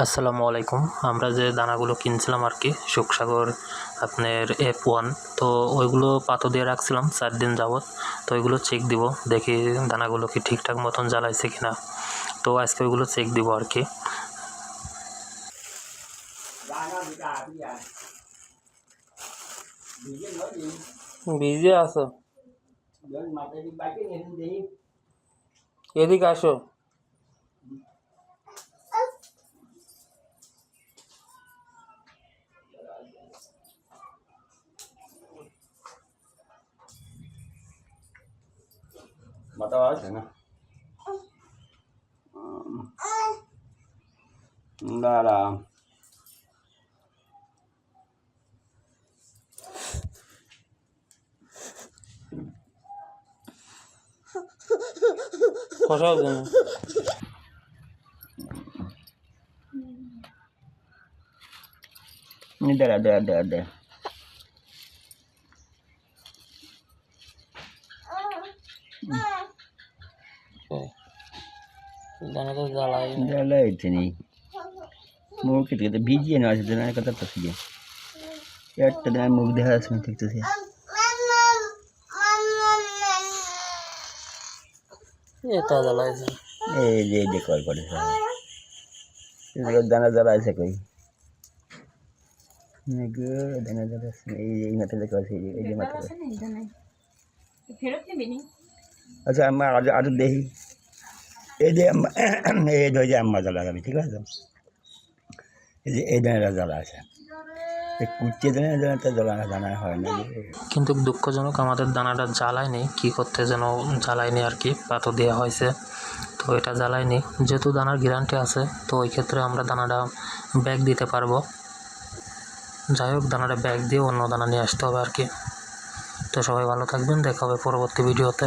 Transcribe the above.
আসসালামু আলাইকুম। আমরা যে দানাগুলো কিনছিলাম আর কি সুখসাগর আপনার এফ ওয়ান তো ওইগুলো পাতো দিয়ে রাখছিলাম চার দিন যাবত তো ওইগুলো চেক দিব, দেখি দানাগুলো কি ঠিকঠাক মতন জ্বালাইছে কি না তো আজকে ওইগুলো চেক দিব আর কি Ba nó bị cà Mata আছে না দাঁড়াম খসাও কেন দাঁড়া দাঁড়া দাঁড়া দাঁড়া দানাটা জ্বালাই দাঁড়া এতে নেই। মুখ কেটে ভিজিয়ে না আছে দাঁড়া কথা তো ফিরে একটা দাঁড়া মুখ দেখা যাচ্ছে দেখতেছি। এটা জ্বালাইছে এই যে এই যে কল করে দানা জ্বালা আছে কই? দানা জ্বালা এই এই মাথা দেখো আছে এই যে- মাথা ফেরত আচ্ছা আম্মা আজ আজ দেখি। এই যে এই যে যে আম্মা জ্বালা আমি ঠিক আছে? এই যে এই দানাটা জ্বালা আছে। হয় কিন্তু দুঃখজনক আমাদের দানাটা জ্বালায়নি, কি করতে যেন জ্বালায়নি আর কি পাতো দেওয়া হয়েছে। তো এটা জ্বালায়নি। যেহেতু দানার গ্যারান্টি আছে, তো ওই ক্ষেত্রে আমরা দানাটা ব্যাগ দিতে পারব। যাই হোক, দানাটা ব্যাগ দিয়ে অন্য দানা নিয়ে আসতে হবে আর কি। তো সবাই ভালো থাকবেন, দেখা হবে পরবর্তী ভিডিওতে।